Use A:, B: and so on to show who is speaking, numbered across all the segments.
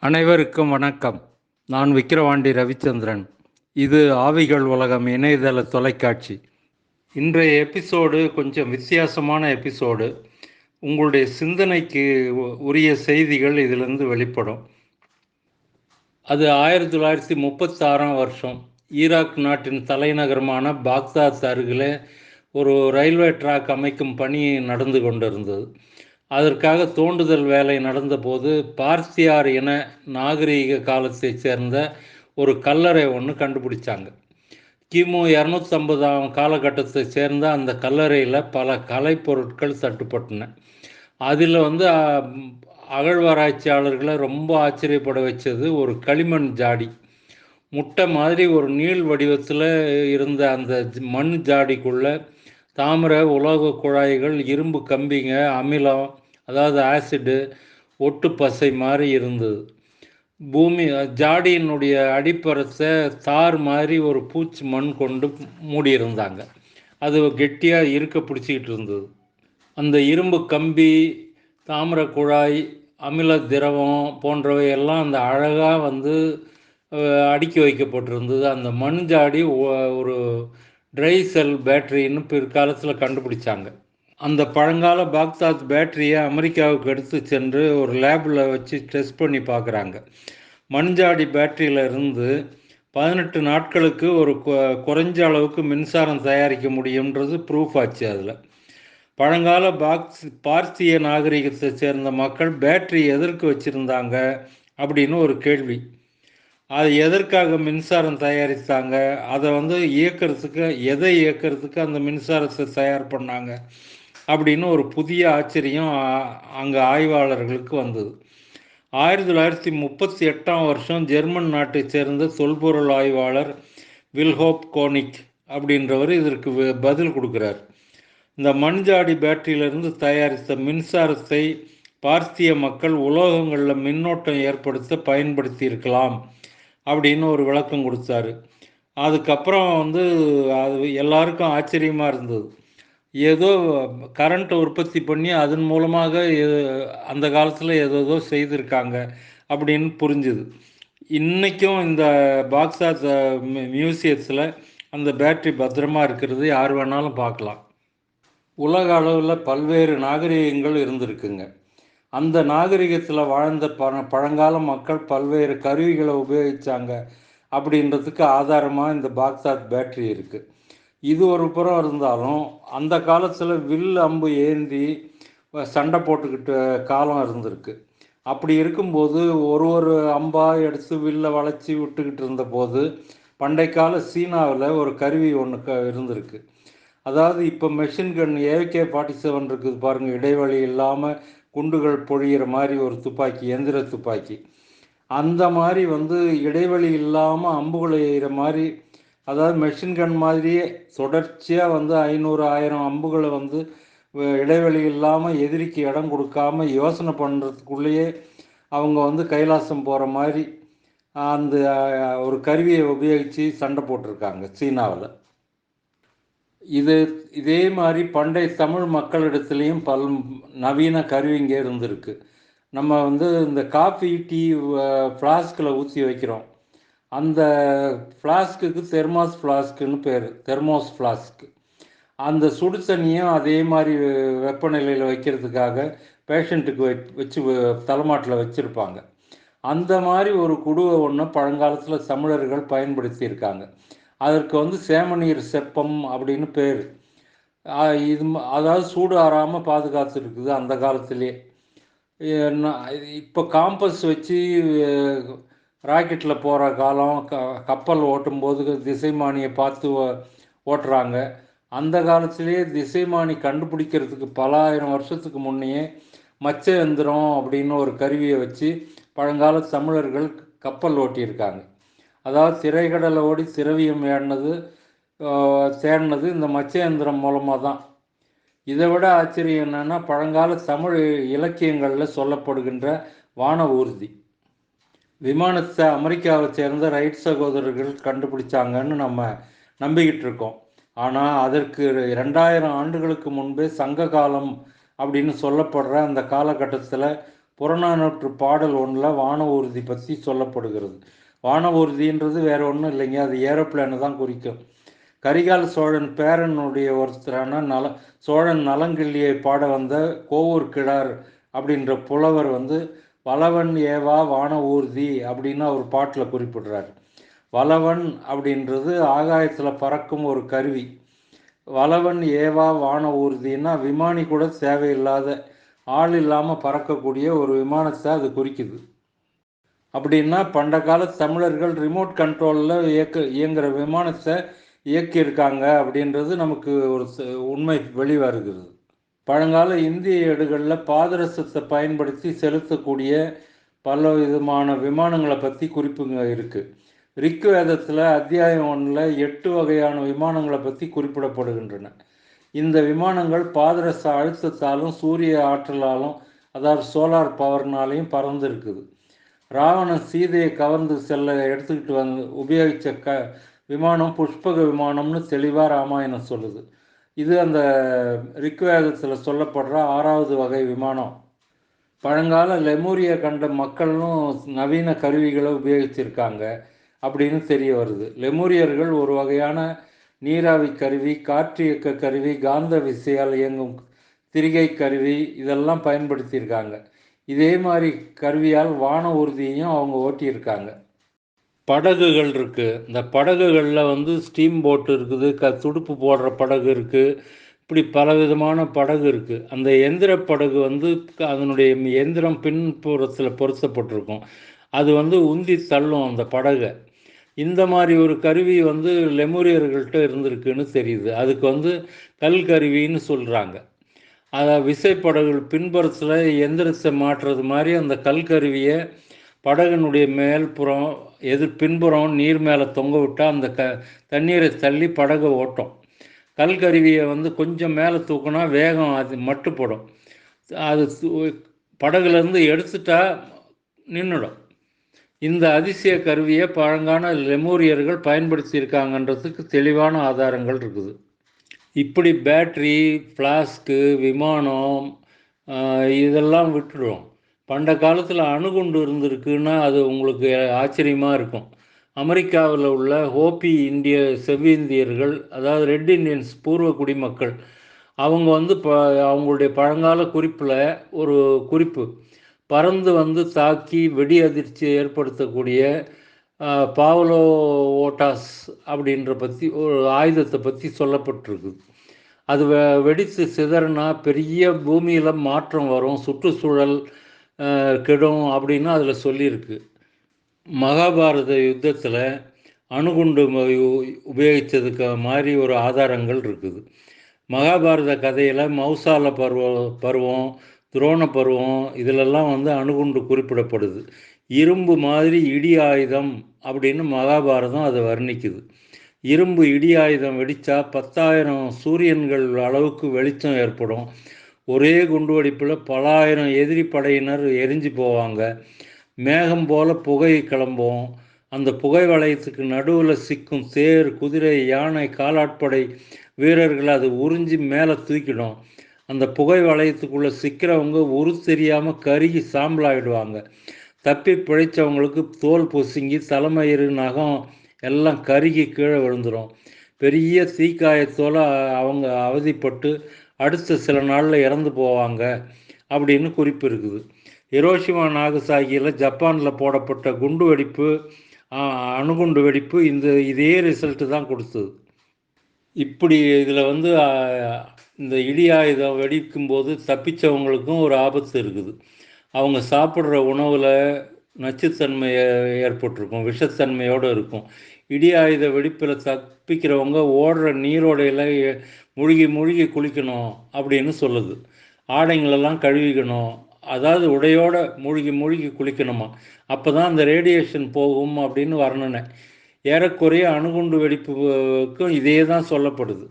A: அனைவருக்கும் வணக்கம். நான் விக்கிரவாண்டி ரவிச்சந்திரன். இது ஆவிகள் உலகம் இணையதள தொலைக்காட்சி. இன்றைய எபிசோடு கொஞ்சம் வித்தியாசமான எபிசோடு. உங்களுடைய சிந்தனைக்கு உரிய செய்திகள் இதிலிருந்து வெளிப்படும். அது ஆயிரத்தி தொள்ளாயிரத்தி முப்பத்தாறாம் வருஷம். ஈராக் நாட்டின் தலைநகரமான பாக்தாத் அருகிலே ஒரு ரயில்வே ட்ராக் அமைக்கும் பணி நடந்து கொண்டிருந்தது. அதற்காக தோண்டுதல் வேலை நடந்தபோது பார்சியார் என நாகரீக காலத்தைச் சேர்ந்த ஒரு கல்லறை ஒன்று கண்டுபிடிச்சாங்க. கிமு இரநூத்தம்பதாம் காலகட்டத்தை சேர்ந்த அந்த கல்லறையில் பல கலைப்பொருட்கள் தட்டுப்பட்டன. அதில் வந்து அகழ்வாராய்ச்சியாளர்களை ரொம்ப ஆச்சரியப்பட வச்சது ஒரு களிமண் ஜாடி. முட்டை மாதிரி ஒரு நீள் வடிவத்தில் இருந்த அந்த மண் ஜாடிக்குள்ளே தாமிர உலோக குழாய்கள் இரும்பு கம்பிங்க அமிலம் அதாவது ஆசிடு ஒட்டு பசை மாதிரி இருந்தது. பூமி ஜாடியினுடைய அடிப்பரத்தை தார் மாதிரி ஒரு பூச்சி மண் கொண்டு மூடியிருந்தாங்க. அது கெட்டியாக இருக்க பிடிச்சிக்கிட்டு இருந்தது. அந்த இரும்பு கம்பி தாமிர குழாய் அமில திரவம் போன்றவை எல்லாம் அந்த அழகாக வந்து அடுக்கி வைக்கப்பட்டிருந்தது. அந்த மண் ஜாடி ஒரு ட்ரை செல் பேட்டரின்னு பிற்காலத்தில் கண்டுபிடிச்சாங்க. அந்த பழங்கால பாக்தாத் பேட்டரியை அமெரிக்காவுக்கு எடுத்து சென்று ஒரு லேபில் வச்சு டெஸ்ட் பண்ணி பார்க்குறாங்க. மண்ஜாடி பேட்டரியில் இருந்து பதினெட்டு நாட்களுக்கு ஒரு குறைஞ்ச அளவுக்கு மின்சாரம் தயாரிக்க முடியுன்றது ப்ரூஃப் ஆச்சு அதில். பழங்கால பாக்ஸ் பார்த்திய நாகரிகத்தை சேர்ந்த மக்கள் பேட்டரி எதற்கு வச்சுருந்தாங்க அப்படின்னு ஒரு கேள்வி. அது எதற்காக மின்சாரம் தயாரித்தாங்க? அதை வந்து இயக்கிறதுக்கு எதை இயக்கிறதுக்கு அந்த மின்சாரத்தை தயார் பண்ணாங்க? அப்படின்னு ஒரு புதிய ஆச்சரியம் அங்கே ஆய்வாளர்களுக்கு வந்தது. ஆயிரத்தி தொள்ளாயிரத்தி முப்பத்தி எட்டாம் வருஷம் ஜெர்மன் நாட்டை சேர்ந்த தொல்பொருள் ஆய்வாளர் வில்ஹோப் கோனிக் அப்படின்றவர் இதற்கு பதில் கொடுக்குறார். இந்த மண்ஜாடி பேட்டரியிலிருந்து தயாரித்த மின்சாரத்தை பார்த்திய மக்கள் உலோகங்களில் மின்னோட்டம் ஏற்படுத்த பயன்படுத்தி இருக்கலாம் அப்படின்னு ஒரு விளக்கம் கொடுத்தாரு. அதுக்கப்புறம் வந்து அது எல்லாருக்கும் ஆச்சரியமாக இருந்தது. ஏதோ கரண்ட்டை உற்பத்தி பண்ணி அதன் மூலமாக அந்த காலத்தில் ஏதோ செய்திருக்காங்க அப்படின்னு புரிஞ்சுது. இன்றைக்கும் இந்த பாக்ஸாத் மியூசியத்தில் அந்த பேட்டரி பத்திரமா இருக்கிறது யார் வேணாலும் பார்க்கலாம். உலக அளவில் பல்வேறு நாகரிகங்கள் இருந்திருக்குங்க. அந்த நாகரிகத்தில் வாழ்ந்த பழ பழங்கால மக்கள் பல்வேறு கருவிகளை உபயோகித்தாங்க அப்படின்றதுக்கு ஆதாரமாக இந்த பாக்ஸாத் பேட்டரி இருக்குது இது ஒரு புறம் இருந்தாலும் அந்த காலத்தில் வில் அம்பு ஏந்தி சண்டை போட்டுக்கிட்ட காலம் இருந்திருக்கு. அப்படி இருக்கும்போது ஒரு ஒரு அம்பா எடுத்து வில்லை வளைச்சி விட்டுக்கிட்டு இருந்தபோது பண்டை கால சீனாவில் ஒரு கருவி ஒன்று க இருந்திருக்கு. அதாவது இப்போ machine gun AK forty seven இருக்குது பாருங்கள் இடைவெளி இல்லாமல் குண்டுகள் பொழியிற மாதிரி ஒரு துப்பாக்கி எந்திர துப்பாக்கி. அந்த மாதிரி வந்து இடைவெளி இல்லாமல் அம்புகளை எய்கிற மாதிரி அதாவது மெஷின் கன் மாதிரியே தொடர்ச்சியாக வந்து ஐநூறு ஆயிரம் அம்புகளை வந்து வ- இடைவெளி இல்லாமல் எதிரிக்கு இடம் கொடுக்காம யோசனை பண்ணுறதுக்குள்ளேயே அவங்க வந்து கைலாசம் போகிற மாதிரி அந்த ஒரு கருவியை உபயோகித்து சண்டை போட்டிருக்காங்க சீனாவில். இது இதே மாதிரி பண்டைய தமிழ் மக்களிடத்துலையும் பல் நவீன கருவிங்க இருந்திருக்கு. நம்ம வந்து இந்த காஃபி டீ ஃப்ளாஸ்கில் ஊற்றி வைக்கிறோம். அந்த ஃப்ளாஸ்க்குக்கு தெர்மாஸ் ஃப்ளாஸ்க்குன்னு பேர். தெர்மோஸ் ஃப்ளாஸ்க்கு அந்த சுடு தண்ணியும் அதே மாதிரி வெப்பநிலையில் வைக்கிறதுக்காக பேஷண்ட்டுக்கு வை வச்சு தலைமாட்டில் வச்சுருப்பாங்க. அந்த மாதிரி ஒரு குடுவை ஒன்று பழங்காலத்தில் தமிழர்கள் பயன்படுத்தியிருக்காங்க. அதற்கு வந்து சேமநீர் செப்பம் அப்படின்னு பேர். இது அதாவது சூடு ஆறாமல் பாதுகாத்துருக்குது அந்த காலத்திலே. இப்போ காம்பஸ் வச்சு ராக்கெட்டில் போகிற காலம் க கப்பல் ஓட்டும்போது திசைமானியை பார்த்து ஓட்டுறாங்க. அந்த காலத்திலேயே திசைமானி கண்டுபிடிக்கிறதுக்கு பல ஆயிரம் வருஷத்துக்கு முன்னையே மச்ச எந்திரம் அப்படின்னு ஒரு கருவியை வச்சு பழங்கால தமிழர்கள் கப்பல் ஓட்டியிருக்காங்க. அதாவது திரைக்கடலை ஓடி திரவியம் ஏடினது தேடினது இந்த மச்ச எந்திரம் மூலமாக தான். இதை விட ஆச்சரியம் என்னென்னா பழங்கால தமிழ் இலக்கியங்களில் சொல்லப்படுகின்ற வான ஊர்தி விமானத்தை அமெரிக்காவை சேர்ந்த ரைட் சகோதரர்கள் கண்டுபிடிச்சாங்கன்னு நம்ம நம்பிக்கிட்டு இருக்கோம். ஆனால் அதற்கு ரெண்டாயிரம் ஆண்டுகளுக்கு முன்பே சங்க காலம் அப்படின்னு சொல்லப்படுற அந்த காலகட்டத்தில் புறநானூற்று பாடல் ஒன்றில் வான ஊர்தி பற்றி சொல்லப்படுகிறது. வான ஊர்தின்றது வேற ஒன்றும் இல்லைங்க அது ஏரோப்ளேனை தான் குறிக்கும். கரிகால சோழன் பேரனுடைய ஒருத்தரான நல சோழன் நலங்கிள்ளியை பாட வந்த கோவூர் கிழார் அப்படின்ற புலவர் வந்து வளவன் ஏவா வான ஊர்தி அப்படின்னு அவர் பாட்டில் குறிப்பிடுறார். வளவன் அப்படின்றது ஆகாயத்தில் பறக்கும் ஒரு கருவி. வளவன் ஏவா வான ஊர்தின்னா விமானி கூட தேவையில்லாத ஆள் இல்லாமல் பறக்கக்கூடிய ஒரு விமானத்தை அது குறிக்குது. அப்படின்னா பண்ட கால தமிழர்கள் ரிமோட் கண்ட்ரோலில் இயக்க இயங்குகிற விமானத்தை இயக்கியிருக்காங்க அப்படின்றது நமக்கு ஒரு உண்மை வெளிவருகிறது. பழங்கால இந்திய ஏடுகளில் பாதரசத்தை பயன்படுத்தி செலுத்தக்கூடிய பல விதமான விமானங்களை பற்றி குறிப்புங்க இருக்குது ரிக் வேதத்தில் அத்தியாயம் ஒன்றில் எட்டு வகையான விமானங்களை பற்றி குறிப்பிடப்படுகின்றன. இந்த விமானங்கள் பாதரச அழுத்தத்தாலும் சூரிய ஆற்றலாலும் அதாவது சோலார் பவர்னாலையும் பறந்து இருக்குது ராவணன் சீதையை கவர்ந்து செல்ல எடுத்துக்கிட்டு வந்து உபயோகித்த க விமானம் புஷ்பக விமானம்னு தெளிவாக ராமாயணம் சொல்லுது. இது அந்த ரிக்வேதத்தில் சொல்லப்படுற ஆறாவது வகை விமானம். பழங்கால லெமூரிய கண்ட மக்களும் நவீன கருவிகளை உபயோகிச்சிருக்காங்க அப்படின்னு தெரிய வருது. லெமூரியர்கள் ஒரு வகையான நீராவி கருவி காற்று இயக்க கருவி காந்த விசையால் இயங்கும் திரிகை கருவி இதெல்லாம் பயன்படுத்தியிருக்காங்க. இதே மாதிரி கருவியால் வான ஊர்தியையும் அவங்க ஓட்டியிருக்காங்க. படகுகள் இருக்குது இந்த படகுகளில் வந்து ஸ்டீம் போட் இருக்குது க துடுப்பு போடுற படகு இருக்குது இப்படி பலவிதமான படகு இருக்குது அந்த எந்திர படகு வந்து அதனுடைய எந்திரம் பின்புறத்தில் பொருத்தப்பட்டிருக்கும். அது வந்து உந்தி தள்ளும் அந்த படகை. இந்த மாதிரி ஒரு கருவி வந்து லெமூரியர்கள்ட்ட இருந்திருக்குன்னு தெரியுது. அதுக்கு வந்து கல் கருவின்னு சொல்கிறாங்க அதை விசைப்படகுகள் பின்புறத்தில் எந்திரத்தை மாற்றுறது மாதிரி அந்த கல் கருவியை படகுனுடைய மேல்புறம் எதிர் பின்புறம் நீர் மேலே தொங்க விட்டால் அந்த க தண்ணீரை தள்ளி படகை ஓட்டும். கல்கருவியை வந்து கொஞ்சம் மேலே தூக்குனா வேகம் அது மட்டுப்படும் அது படகுலேருந்து எடுத்துட்டா நின்றுடும் இந்த அதிசய கருவியை பழங்கான லெமூரியர்கள் பயன்படுத்தியிருக்காங்கன்றதுக்கு தெளிவான ஆதாரங்கள் இருக்குது. இப்படி பேட்ரி ஃப்ளாஸ்க்கு விமானம் இதெல்லாம் விட்டுடுவோம் பண்ட காலத்தில் அணுகுண்டு இருந்திருக்குன்னா அது உங்களுக்கு ஆச்சரியமாக இருக்கும். அமெரிக்காவில் உள்ள ஹோப்பி இந்திய செவ்விந்தியர்கள் அதாவது ரெட் இண்டியன்ஸ் பூர்வ குடிமக்கள் அவங்க வந்து ப அவங்களுடைய பழங்கால குறிப்பில் ஒரு குறிப்பு. பறந்து வந்து தாக்கி வெடி அதிர்ச்சி ஏற்படுத்தக்கூடிய பாவலோ ஓட்டாஸ் அப்படின்ற பற்றி ஒரு ஆயுதத்தை பற்றி சொல்லப்பட்டிருக்குது அது வெ வெடித்து சிதறினா பெரிய பூமியில் மாற்றம் வரும் சுற்றுச்சூழல் கெடும் அப்படின்னு அதில் சொல்லியிருக்கு. மகாபாரத யுத்தத்தில் அணுகுண்டு உபயோகித்ததுக்கு மாதிரி ஒரு ஆதாரங்கள் இருக்குது. மகாபாரத கதையில் மௌசால பருவம் பருவம் துரோண பருவம் இதிலெல்லாம் வந்து அணுகுண்டு குறிப்பிடப்படுது. இரும்பு மாதிரி இடி ஆயுதம் அப்படின்னு மகாபாரதம் அதை வர்ணிக்குது. இரும்பு இடி ஆயுதம் வெடித்தா பத்தாயிரம் சூரியன்கள் அளவுக்கு வெளிச்சம் ஏற்படும். ஒரே குண்டு வெடிப்பில் பல ஆயிரம் எதிரி படையினர் எரிஞ்சு போவாங்க. மேகம் போல் புகை கிளம்பும் அந்த புகை வளையத்துக்கு நடுவில் சிக்கும் தேர் குதிரை யானை காலாட்படை வீரர்கள் அது உறிஞ்சி மேலே தூக்கிடும். அந்த புகை வளையத்துக்குள்ளே சிக்கிறவங்க உரு தெரியாமல் கருகி சாம்பலாகிடுவாங்க தப்பி பிழைச்சவங்களுக்கு தோல் பொசுங்கி தலைமயிறு நகம் எல்லாம் கருகி கீழே விழுந்துடும் பெரிய தீக்காயத்தோல் அவங்க அவதிப்பட்டு அடுத்த சில நாளில் இறந்து போவாங்க அப்படின்னு குறிப்பு இருக்குது. ஹிரோஷிமா நாகசாகியில் ஜப்பானில் போடப்பட்ட குண்டு வெடிப்பு அணுகுண்டு வெடிப்பு இந்த இதே ரிசல்ட்டு தான் கொடுத்தது. இப்படி இதில் வந்து இந்த இடி ஆயுதம் வெடிக்கும் போது தப்பிச்சவங்களுக்கும் ஒரு ஆபத்து இருக்குது. அவங்க சாப்பிட்ற உணவில் நச்சுத்தன்மை ஏற்பட்டிருக்கும் விஷத்தன்மையோடு இருக்கும். இடி ஆயுத வெடிப்பில் தப்பிக்கிறவங்க ஓடுற நீரோடையில் முழுகி முழுகி குளிக்கணும் அப்படின்னு சொல்லுது. ஆடைங்களெல்லாம் கழுவிக்கணும். அதாவது உடையோட மூழ்கி மூழ்கி குளிக்கணுமா? அப்போ தான் அந்த ரேடியேஷன் போகும் அப்படின்னு வர்ணனை. ஏறக்குறைய அணுகுண்டு வெடிப்புக்கும் இதே தான் சொல்லப்படுது.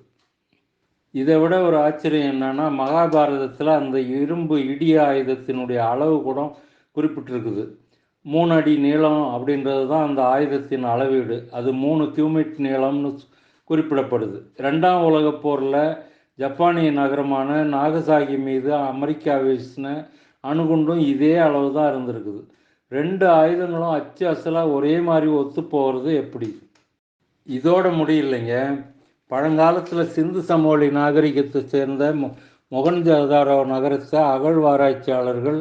A: இதை விட ஒரு ஆச்சரியம் என்னென்னா மகாபாரதத்தில் அந்த இரும்பு இடி ஆயுதத்தினுடைய அளவு கூட குறிப்பிட்டிருக்குது. மூணு அடி நீளம் அப்படின்றது தான் அந்த ஆயுதத்தின் அளவீடு. அது மூணு கியூமிட் நீளம்னு குறிப்பிடப்படுது. ரெண்டாம் உலகப் போரில் ஜப்பானிய நகரமான நாகசாகி மீது அமெரிக்கா வீசின அணுகுண்டும் இதே அளவு தான் இருந்திருக்குது. ரெண்டு ஆயுதங்களும் அச்சு அசலாக ஒரே மாதிரி ஒத்து போகிறது எப்படி? இதோட முடியலைங்க. பழங்காலத்தில் சிந்து சமவெளி நாகரிகத்தை சேர்ந்த மொ மொகன்ஜதாரோ நகரத்தை அகழ்வாராய்ச்சியாளர்கள்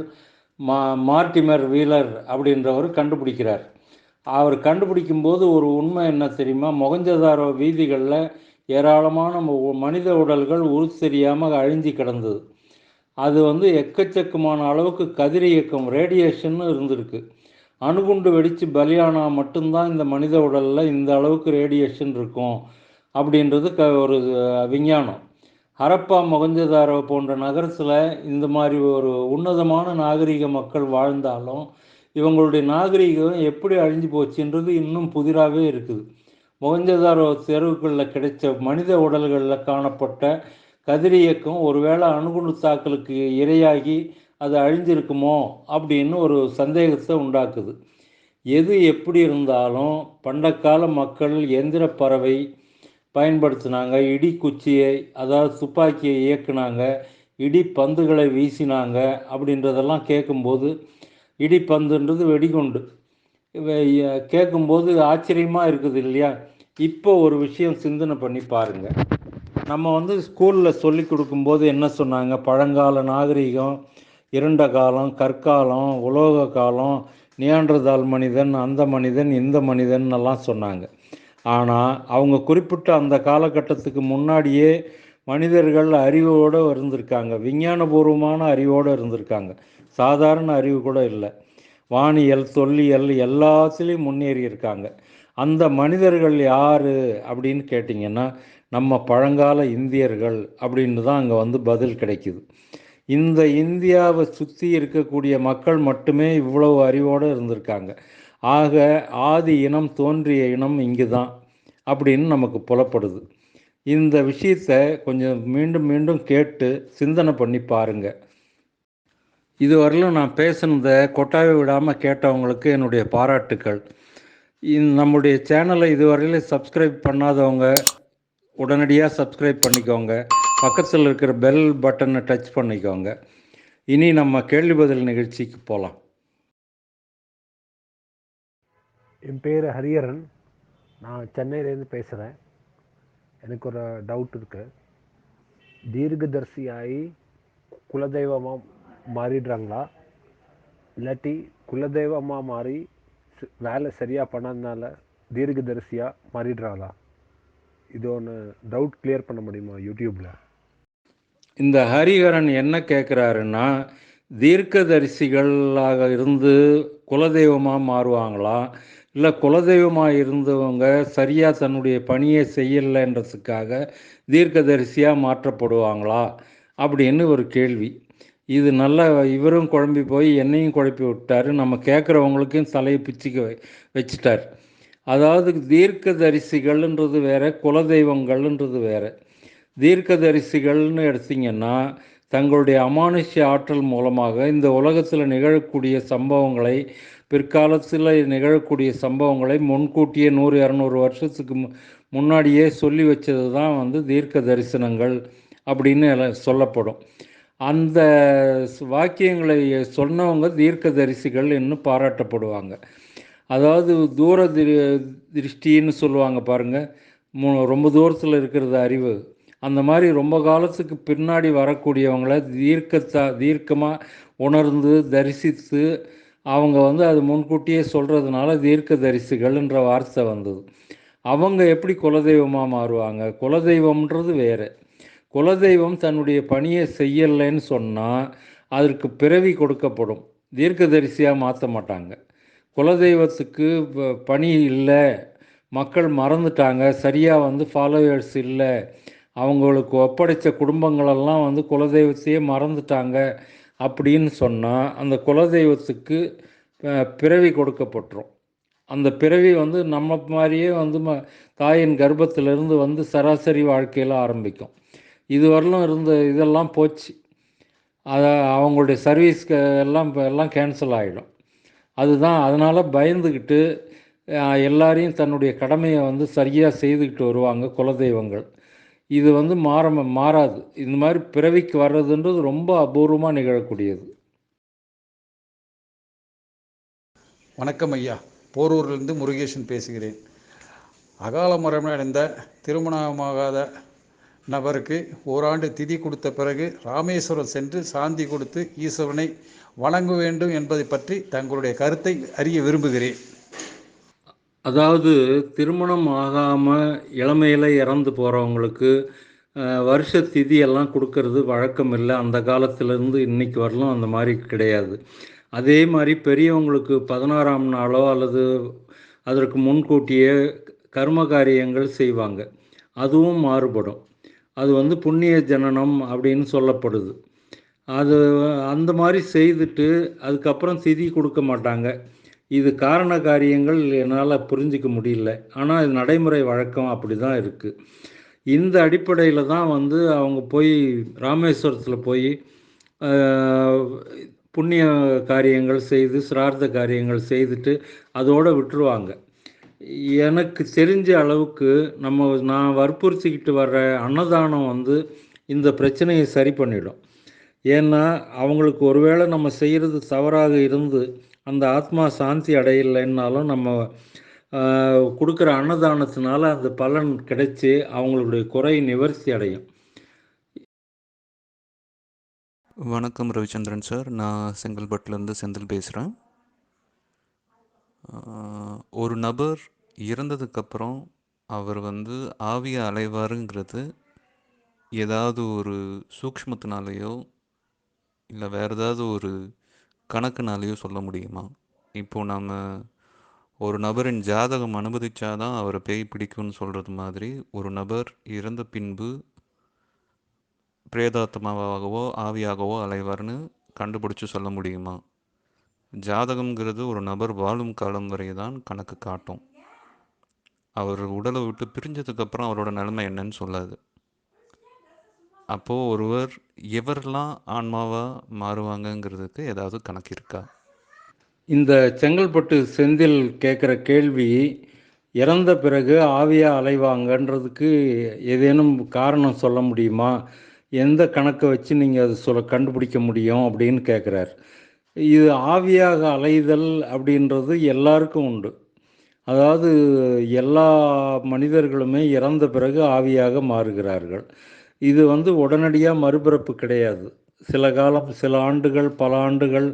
A: மா மார்டிமர் வீலர் அப்படின்றவர் கண்டுபிடிக்கிறார். அவர் கண்டுபிடிக்கும் போது ஒரு உண்மை என்ன தெரியுமா? மொகஞ்சதாரோ வீதிகளில் ஏராளமான மனித உடல்கள் உரு தெரியாமல் அழிஞ்சு கிடந்தது. அது வந்து எக்கச்சக்கமான அளவுக்கு கதிர் இயக்கம் ரேடியேஷன் இருந்திருக்கு. அணுகுண்டு வெடித்து பலியானா மட்டும்தான் இந்த மனித உடலில் இந்த அளவுக்கு ரேடியேஷன் இருக்கும் அப்படின்றது க ஒரு விஞ்ஞானம். ஹரப்பா மொகஞ்சதாரோ போன்ற நகரத்தில் இந்த மாதிரி ஒரு உன்னதமான நாகரிக மக்கள் வாழ்ந்தாலும் இவங்களுடைய நாகரிகம் எப்படி அழிஞ்சு போச்சுன்றது இன்னும் புதிராகவே இருக்குது. மொகஞ்சதாரோ தெருவுகளில் கிடைச்ச மனித உடல்களில் காணப்பட்ட கதிரியக்கம் ஒருவேளை அணுகுண்டு தாக்கலுக்கு இரையாகி அது அழிஞ்சிருக்குமோ அப்படின்னு ஒரு சந்தேகத்தை உண்டாக்குது. எது எப்படி இருந்தாலும் பண்டக்கால மக்கள் எந்திர பறவை பயன்படுத்தினாங்க. இடி குச்சியை அதாவது துப்பாக்கியை இயக்குனாங்க. இடி பந்துகளை வீசினாங்க அப்படின்றதெல்லாம் கேட்கும்போது இடி பந்துன்றது வெடிகுண்டு. கேட்கும்போது ஆச்சரியமாக இருக்குது இல்லையா? இப்போ ஒரு விஷயம் சிந்தனை பண்ணி பாருங்கள் நம்ம வந்து ஸ்கூலில் சொல்லி கொடுக்கும்போது என்ன சொன்னாங்க? பழங்கால நாகரிகம் இருண்ட காலம் கற்காலம் உலோக காலம் நியான்றதால் மனிதன் அந்த மனிதன் இந்த மனிதன் எல்லாம் சொன்னாங்க. ஆனால் அவங்க குறிப்பிட்ட அந்த காலகட்டத்துக்கு முன்னாடியே மனிதர்கள் அறிவோடு இருந்திருக்காங்க. விஞ்ஞானபூர்வமான அறிவோடு இருந்திருக்காங்க. சாதாரண அறிவு கூட இல்லை. வானியல் தொல்லியல் எல்லாத்துலேயும் முன்னேறி இருக்காங்க. அந்த மனிதர்கள் யார் அப்படின்னு கேட்டிங்கன்னா நம்ம பழங்கால இந்தியர்கள் அப்படின்னு தான் அங்கே வந்து பதில் கிடைக்குது. இந்த இந்தியாவை சுற்றி இருக்கக்கூடிய மக்கள் மட்டுமே இவ்வளவு அறிவோடு இருந்திருக்காங்க. ஆக ஆதி இனம் தோன்றிய இனம் இங்கு தான் அப்படின்னு நமக்கு புலப்படுது. இந்த விஷயத்தை கொஞ்சம் மீண்டும் மீண்டும் கேட்டு சிந்தனை பண்ணி பாருங்கள் இதுவரையிலும் நான் பேசுனதை கொட்டாவை விடாமல் கேட்டவங்களுக்கு என்னுடைய பாராட்டுக்கள். நம்முடைய சேனலை இதுவரையிலும் சப்ஸ்கிரைப் பண்ணாதவங்க உடனடியாக சப்ஸ்கிரைப் பண்ணிக்கோங்க. பக்கத்தில் இருக்கிற பெல் பட்டனை டச் பண்ணிக்கோங்க. இனி நம்ம கேள்வி பதில் நிகழ்ச்சிக்கு போகலாம்
B: என் பேர் ஹரியரன். நான் சென்னையிலேருந்து பேசுகிறேன் எனக்கு ஒரு டவுட் இருக்குது தீர்க்கதரிசியாகி குலதெய்வமாக மாறிடுறாங்களா? இல்லாட்டி குலதெய்வமாக மாறி வேலை சரியாக பண்ணதுனால தீர்க்கதரிசியாக மாறிடுறாங்களா? இது ஒன்று டவுட் கிளியர் பண்ண முடியுமா யூடியூப்பில்
A: இந்த ஹரிஹரன் என்ன கேட்குறாருன்னா தீர்க்கதரிசிகளாக இருந்து குலதெய்வமாக மாறுவாங்களா? இல்லை குலதெய்வமாக இருந்தவங்க சரியாக தன்னுடைய பணியை செய்யலைன்றதுக்காக தீர்க்கதரிசியாக மாற்றப்படுவாங்களா அப்படின்னு ஒரு கேள்வி. இது நல்லா இவரும் குழம்பி போய் என்னையும் குழப்பி விட்டார். நம்ம கேட்குறவங்களுக்கும் தலையை பிச்சுக்க வச்சிட்டார். அதாவது தீர்க்கதரிசிகள்ன்றது வேறு குலதெய்வங்கள்ன்றது வேறு. தீர்க்கதரிசிகள்னு எடுத்திங்கன்னா தங்களுடைய அமானுஷ்ய ஆற்றல் மூலமாக இந்த உலகத்தில் நிகழக்கூடிய சம்பவங்களை பிற்காலத்தில் நிகழக்கூடிய சம்பவங்களை முன்கூட்டியே நூறு இரநூறு வருஷத்துக்கு முன்னாடியே சொல்லி வச்சது தான் வந்து தீர்க்க தரிசனங்கள் அப்படின்னு சொல்லப்படும். அந்த வாக்கியங்களை சொன்னவங்க தீர்க்க தரிசிகள் என்று பாராட்டப்படுவாங்க. அதாவது தூர திருஷ்டின்னு சொல்லுவாங்க பாருங்கள் ரொம்ப தூரத்தில் இருக்கிறது அறிவு. அந்த மாதிரி ரொம்ப காலத்துக்கு பின்னாடி வரக்கூடியவங்களை தீர்க்கத்தா தீர்க்கமாக உணர்ந்து தரிசித்து அவங்க வந்து அது முன்கூட்டியே சொல்கிறதுனால தீர்க்க தரிசிகள்ன்ற வார்த்தை வந்தது. அவங்க எப்படி குலதெய்வமாக மாறுவாங்க? குலதெய்வம்ன்றது வேறு. குலதெய்வம் தன்னுடைய பணியை செய்யலைன்னு சொன்னால் அதற்கு பிறவி கொடுக்கப்படும். தீர்க்கதரிசியாக மாற்ற மாட்டாங்க. குலதெய்வத்துக்கு பணி இல்லை. மக்கள் மறந்துட்டாங்க. சரியாக வந்து ஃபாலோவர்ஸ் இல்லை. அவங்களுக்கு ஒப்படைத்த குடும்பங்களெல்லாம் வந்து குலதெய்வத்தையே மறந்துட்டாங்க. அப்படின்னு சொன்னால் அந்த குலதெய்வத்துக்கு பிறவி கொடுக்கப்பட்டுரும். அந்த பிறவி வந்து நம்ம மாதிரியே வந்து ம தாயின் கர்ப்பத்திலிருந்து வந்து சராசரி வாழ்க்கையில் ஆரம்பிக்கும். இதுவரையிலும் இருந்த இதெல்லாம் போச்சு. அதை அவங்களுடைய சர்வீஸ் எல்லாம் இப்போ எல்லாம் கேன்சல் ஆகிடும் அதுதான் அதனால் பயந்துக்கிட்டு எல்லாரையும் தன்னுடைய கடமையை வந்து சரியாக செய்துக்கிட்டு வருவாங்க குலதெய்வங்கள். இது வந்து மாற மாறாது. இந்த மாதிரி பிறவிக்கு வர்றதுன்றது ரொம்ப அபூர்வமாக நிகழக்கூடியது.
C: வணக்கம் ஐயா. போரூர்லேருந்து முருகேசன் பேசுகிறேன். அகால மரணம் அடைந்த திருமணமாகாத நபருக்கு ஓராண்டு திதி கொடுத்த பிறகு ராமேஸ்வரம் சென்று சாந்தி கொடுத்து ஈஸ்வரனை வணங்க வேண்டும் என்பதை பற்றி தங்களுடைய கருத்தை அறிய விரும்புகிறேன்.
A: அதாவது திருமணம் ஆகாமல் இளமையில் இறந்து போகிறவங்களுக்கு வருஷ திதி எல்லாம் கொடுக்கறது வழக்கம் இல்லை. அந்த காலத்திலேருந்து இன்னைக்கு வரலும் அந்த மாதிரி கிடையாது. அதே மாதிரி பெரியவங்களுக்கு பதினாறாம் நாளோ அல்லது அதற்கு முன்கூட்டியே கர்ம காரியங்கள் செய்வாங்க. அதுவும் மாறுபடும். அது வந்து புண்ணிய ஜனனம் அப்படின்னு சொல்லப்படுது. அது அந்த மாதிரி செய்துட்டு அதுக்கப்புறம் திதி கொடுக்க மாட்டாங்க. இது காரண காரியங்கள் என்னால் புரிஞ்சிக்க முடியல. ஆனால் இது நடைமுறை வழக்கம் அப்படி தான் இருக்குது இந்த அடிப்படையில் தான் வந்து அவங்க போய் ராமேஸ்வரத்தில் போய் புண்ணிய காரியங்கள் செய்து சிரார்த்த காரியங்கள் செய்துட்டு அதோடு விட்டுருவாங்க. எனக்கு தெரிஞ்ச அளவுக்கு நம்ம நான் வற்புறுத்திக்கிட்டு வர்ற அன்னதானம் வந்து இந்த பிரச்சனையை சரி பண்ணிடும். ஏன்னா அவங்களுக்கு ஒருவேளை நம்ம செய்கிறது தவறாக இருந்து அந்த ஆத்மா சாந்தி அடையலைன்னாலும் நம்ம கொடுக்குற அன்னதானத்தினால அந்த பலன் கிடைச்சி அவங்களுடைய குறை நிவர்த்தி அடையும்.
D: வணக்கம் ரவிச்சந்திரன் சார். நான் செங்கல்பட்டுலேருந்து செந்தில் பேசுகிறேன் ஒரு நபர் இறந்ததுக்கப்புறம் அவர் வந்து ஆவியை அலைவாருங்கிறது ஏதாவது ஒரு சூக்மத்தினாலேயோ இல்லை வேறு ஏதாவது ஒரு கணக்குனாலேயோ சொல்ல முடியுமா? இப்போது நம்ம ஒரு நபரின் ஜாதகம் அனுமதிச்சாதான் அவரை பேய் பிடிக்கும்னு சொல்கிறது மாதிரி ஒரு நபர் இறந்த பின்பு பிரேதாத்மாவாகவோ ஆவியாகவோ அலைவார்னு கண்டுபிடிச்சு சொல்ல முடியுமா? ஜாதகம்ங்கிறது ஒரு நபர் வாழும் காலம் வரை தான் கணக்கு காட்டும். அவர் உடலை விட்டு பிரிஞ்சதுக்கப்புறம் அவரோட நிலைமை என்னன்னு சொல்லாது. அப்போது ஒருவர் எவரெல்லாம் ஆன்மாவாக மாறுவாங்கங்கிறதுக்கு ஏதாவது கணக்கு இருக்கா?
A: இந்த செங்கல்பட்டு செந்தில் கேட்குற கேள்வி இறந்த பிறகு ஆவியாக அலைவாங்கன்றதுக்கு ஏதேனும் காரணம் சொல்ல முடியுமா? எந்த கணக்கை வச்சு நீங்கள் அதை சொல்ல கண்டுபிடிக்க முடியும் அப்படின்னு கேட்குறார். இது ஆவியாக அலைதல் அப்படின்றது எல்லாருக்கும் உண்டு. அதாவது எல்லா மனிதர்களுமே இறந்த பிறகு ஆவியாக மாறுகிறார்கள். இது வந்து உடனடியாக மறுபிறப்பு கிடையாது. சில காலம் சில ஆண்டுகள் பல ஆண்டுகள்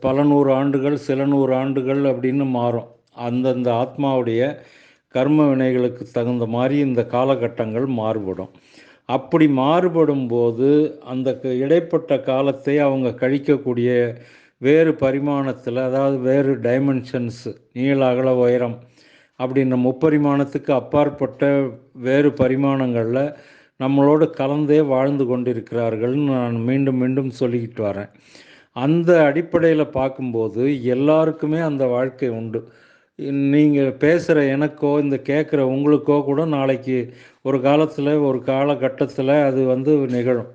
A: பல நூறு ஆண்டுகள் சில நூறு ஆண்டுகள் அப்படின்னு மாறும். அந்தந்த ஆத்மாவுடைய கர்ம வினைகளுக்கு தகுந்த மாதிரி இந்த காலகட்டங்கள் மாறுபடும். அப்படி மாறுபடும் போது அந்த க- இடைப்பட்ட காலத்தை அவங்க கழிக்கக்கூடிய வேறு பரிமாணத்தில் அதாவது வேறு டைமென்ஷன்ஸ் நீள அகல உயரம் அப்படின்ற முப்பரிமாணத்துக்கு அப்பாற்பட்ட வேறு பரிமாணங்களில் நம்மளோடு கலந்தே வாழ்ந்து கொண்டிருக்கிறார்கள்னு நான் மீண்டும் மீண்டும் சொல்லிக்கிட்டு வரேன். அந்த அடிப்படையில் பார்க்கும்போது எல்லாருக்குமே அந்த வாழ்க்கை உண்டு. நீங்கள் பேசுகிற எனக்கோ இந்த கேட்குற உங்களுக்கோ கூட நாளைக்கு ஒரு காலத்தில் ஒரு காலகட்டத்தில் அது வந்து நிகழும்.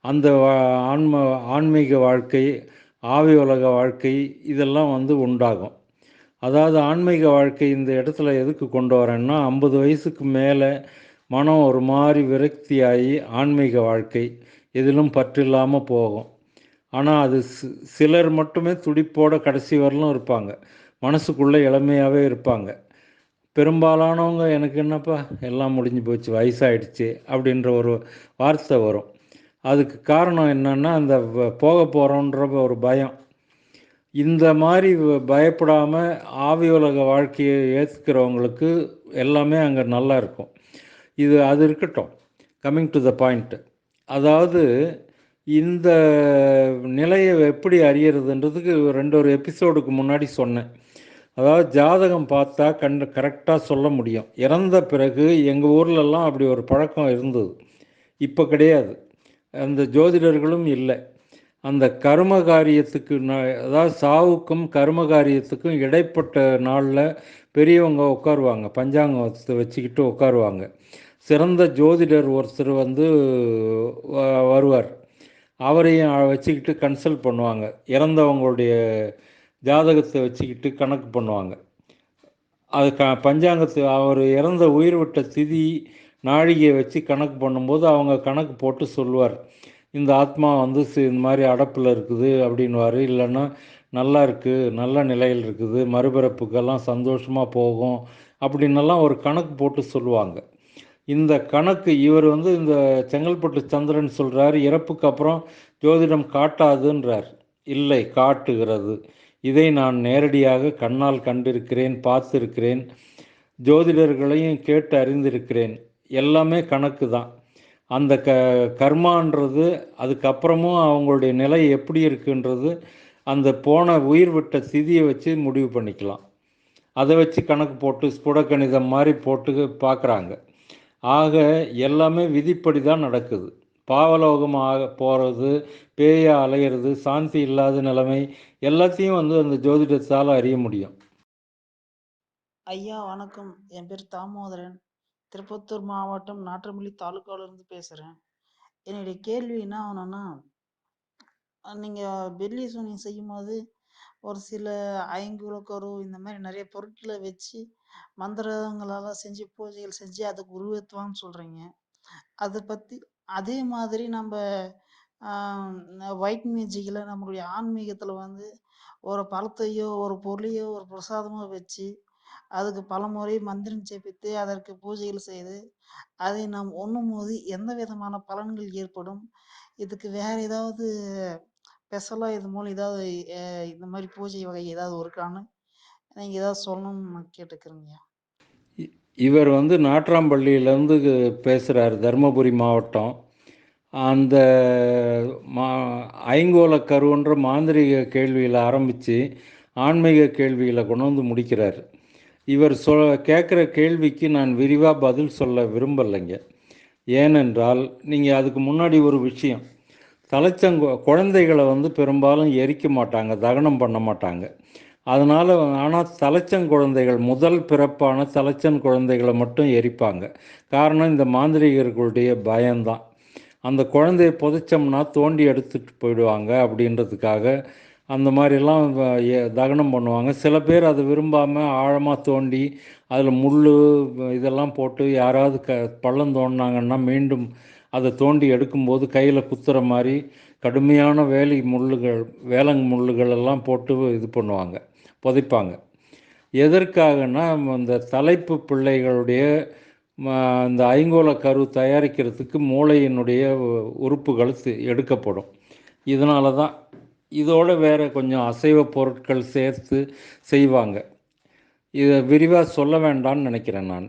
A: அந்த வா- ஆன்ம ஆன்மீக வாழ்க்கை ஆவி உலக வாழ்க்கை இதெல்லாம் வந்து உண்டாகும். அதாவது ஆன்மீக வாழ்க்கை இந்த இடத்துல எதுக்கு கொண்டு வரேன்னா ஐம்பது வயசுக்கு மேலே மனம் ஒரு மாதிரி விரக்தியாகி ஆன்மீக வாழ்க்கை எதிலும் பற்றில்லாமல் போகும். ஆனால் அது சிலர் மட்டுமே துடிப்போட கடைசி வரலும் இருப்பாங்க. மனசுக்குள்ளே இளமையாகவே இருப்பாங்க. பெரும்பாலானவங்க எனக்கு என்னப்பா எல்லாம் முடிஞ்சு போச்சு வயசாயிடுச்சு அப்படின்ற ஒரு வார்த்தை வரும். அதுக்கு காரணம் என்னென்னா அந்த வ- போக போகிறோன்ற ஒரு பயம். இந்த மாதிரி பயப்படாமல் ஆவி உலக வாழ்க்கையை ஏற்றுக்கிறவங்களுக்கு எல்லாமே அங்கே நல்லா இருக்கும். இது அது இருக்கட்டும். கம்மிங் டு த பாயிண்ட்டு அதாவது இந்த நிலையை எப்படி அறியறதுன்றதுக்கு ரெண்டு ஒரு எபிசோடுக்கு முன்னாடி சொன்னேன். அதாவது ஜாதகம் பார்த்தா கண்டு கரெக்டாக சொல்ல முடியும். இறந்த பிறகு எங்கள் ஊர்லெல்லாம் அப்படி ஒரு பழக்கம் இருந்தது. இப்போ கிடையாது. அந்த ஜோதிடர்களும் இல்லை. அந்த கர்ம காரியத்துக்கு அதாவது சாவுக்கும் கர்ம காரியத்துக்கும் இடைப்பட்ட நாளில் பெரியவங்க உட்காருவாங்க. பஞ்சாங்கத்தை வச்சுக்கிட்டு உட்காருவாங்க. சிறந்த ஜோதிடர் ஒருத்தர் வந்து வருவார். அவரையும் வச்சுக்கிட்டு கன்சல்ட் பண்ணுவாங்க. இறந்தவங்களுடைய ஜாதகத்தை வச்சுக்கிட்டு கணக்கு பண்ணுவாங்க. அது க பஞ்சாங்கத்து அவர் இறந்த உயிர் விட்ட திதி நாழிகையை வச்சு கணக்கு பண்ணும்போது அவங்க கணக்கு போட்டு சொல்லுவார். இந்த ஆத்மா வந்து இந்த மாதிரி அடப்பில் இருக்குது அப்படின்வார் இல்லைன்னா நல்லா இருக்குது நல்ல நிலையில் இருக்குது மறுபிறப்புக்கெல்லாம் சந்தோஷமாக போகும் அப்படின்னெல்லாம் ஒரு கணக்கு போட்டு சொல்லுவாங்க. இந்த கணக்கு இவர் வந்து இந்த செங்கல்பட்டு சந்திரன் சொல்கிறார் இறப்புக்கு அப்புறம் ஜோதிடம் காட்டாதுன்றார். இல்லை காட்டுகிறது. இதை நான் நேரடியாக கண்ணால் கண்டிருக்கிறேன் பார்த்திருக்கிறேன். ஜோதிடர்களையும் கேட்டு அறிந்திருக்கிறேன். எல்லாமே கணக்கு தான். அந்த க கர்மான்றது அதுக்கப்புறமும் அவங்களுடைய நிலை எப்படி இருக்குன்றது அந்த போன உயிர் விட்ட திதியை வச்சு முடிவு பண்ணிக்கலாம். அதை வச்சு கணக்கு போட்டு ஸ்புடக்கணிதம் மாதிரி போட்டு பார்க்குறாங்க. ஆக எல்லாமே விதிப்படி தான் நடக்குது. பாவலோகமாக போகிறது பேயா அலையிறது சாந்தி இல்லாத நிலைமை எல்லாத்தையும் வந்து அந்த ஜோதிடத்தால் அறிய முடியும்.
E: ஐயா வணக்கம். என் பேர் தாமோதரன். திருப்பத்தூர் மாவட்டம் நாற்றம்பள்ளி தாலுக்காவிலிருந்து பேசுகிறேன் என்னுடைய கேள்வி என்ன ஆகணும்னா நீங்கள் பெல்லி சூனியம் செய்யும்போது ஒரு சில ஐங்குலக்கரு இந்த மாதிரி நிறைய பொருட்களை வச்சு மந்திரங்களெல்லாம் செஞ்சு பூஜைகள் செஞ்சு அதுக்கு உருவத்துவான்னு சொல்கிறீங்க அதை பற்றி அதே மாதிரி நம்ம ஒயிட் மியூசிக்கில் நம்மளுடைய ஆன்மீகத்தில் வந்து ஒரு பழத்தையோ ஒரு பொருளையோ ஒரு பிரசாதமோ வச்சு அதுக்கு பலமுறை மந்திரம் ஜெபித்து அதற்கு பூஜைகள் செய்து அதை நாம் உண்ணும் போது எந்த விதமான பலன்கள் ஏற்படும்? இதுக்கு வேறு ஏதாவது ஸ்பெஷலாக இது மூலம் ஏதாவது இந்த மாதிரி பூஜை வகை ஏதாவது இருக்கான்னு நீங்கள் ஏதாவது சொல்லணும்னு நான்
A: இ- இவர் வந்து நாட்ராம்பள்ளியிலேருந்து பேசுகிறார் தருமபுரி மாவட்டம். அந்த மா ஐங்கோல கருவன்ற மாந்திரிக கேள்வியில் ஆரம்பித்து ஆன்மீக கேள்விகளை கொண்டு வந்து முடிக்கிறார். இவர் சொ கேட்குற கேள்விக்கு நான் விரிவாக பதில் சொல்ல விரும்பலைங்க. ஏனென்றால் நீங்கள் அதுக்கு முன்னாடி ஒரு விஷயம் தலைச்சங்க குழந்தைகளை வந்து பெரும்பாலும் எரிக்க மாட்டாங்க தகனம் பண்ண மாட்டாங்க. அதனால் ஆனால் தலைச்சன் குழந்தைகள் முதல் பிறப்பான தலைச்சன் குழந்தைகளை மட்டும் எரிப்பாங்க. காரணம் இந்த மாந்திரிகர்களுடைய பயம்தான். அந்த குழந்தைய புதைச்சோம்னா தோண்டி எடுத்துட்டு போயிடுவாங்க அப்படின்றதுக்காக அந்த மாதிரிலாம் தகனம் பண்ணுவாங்க. சில பேர் அதை விரும்பாமல் ஆழமாக தோண்டி அதில் முள் இதெல்லாம் போட்டு யாராவது க பள்ளம் தோண்டினாங்கன்னா மீண்டும் அதை தோண்டி எடுக்கும்போது கையில் குத்துற மாதிரி கடுமையான வேலி முள்ளுகள் வேலங் முள்ளுகள் எல்லாம் போட்டு இது பண்ணுவாங்க புதைப்பாங்க. எதற்காகனா அந்த தலைப்பு பிள்ளைகளுடைய அந்த ஐங்கோல கரு தயாரிக்கிறதுக்கு மூளையினுடைய உறுப்புகள் எடுக்கப்படும். இதனால தான் இதோட வேறு கொஞ்சம் அசைவ பொருட்கள் சேர்த்து செய்வாங்க. இதை விரிவாக சொல்ல வேண்டாம்னு நினைக்கிறேன் நான்.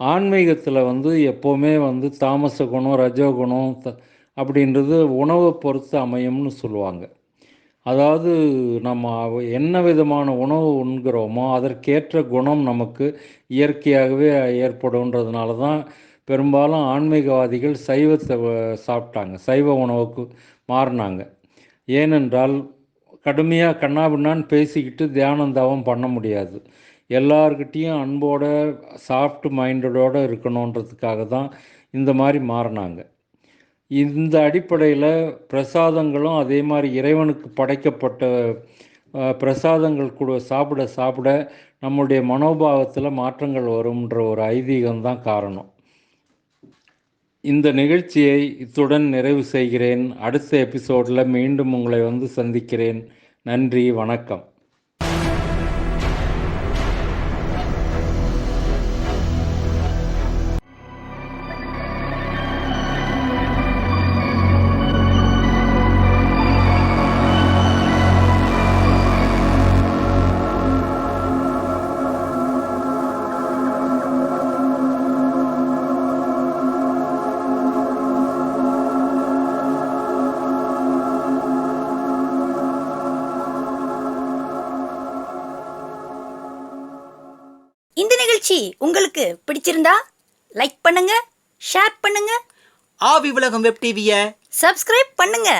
A: ஆன்மீகத்தில் வந்து எப்போவுமே வந்து தாமச குணம் ரஜோகுணம் த- அப்படின்றது உணவை பொறுத்து அமையும்னு சொல்லுவாங்க. அதாவது நம்ம என்ன விதமான உணவு உண்கிறோமோ அதற்கேற்ற குணம் நமக்கு இயற்கையாகவே ஏற்படும்ன்றதுனால தான் பெரும்பாலும் ஆன்மீகவாதிகள் சைவத்தை சாப்பிட்டாங்க. சைவ உணவுக்கு மாறினாங்க. ஏனென்றால் கடுமையாக கண்ணாபின்னான்னு பேசிக்கிட்டு தியானம் தவம் பண்ண முடியாது. எல்லார்கிட்டேயும் அன்போட சாஃப்ட் மைண்டடோடு இருக்கணுன்றதுக்காக தான் இந்த மாதிரி மாறினாங்க. இந்த அடிப்படையில் பிரசாதங்களும் அதே மாதிரி இறைவனுக்கு படைக்கப்பட்ட பிரசாதங்கள் கூட சாப்பிட சாப்பிட நம்முடைய மனோபாவத்தில் மாற்றங்கள் வரும்ன்ற ஒரு ஐதீகம்தான் காரணம். இந்த நிகழ்ச்சியை இத்துடன் நிறைவு செய்கிறேன். அடுத்த எபிசோடில் மீண்டும் உங்களை வந்து சந்திக்கிறேன். நன்றி வணக்கம்.
F: உலகம் வெப் டிவியை
G: சப்ஸ்கிரைப் பண்ணுங்க.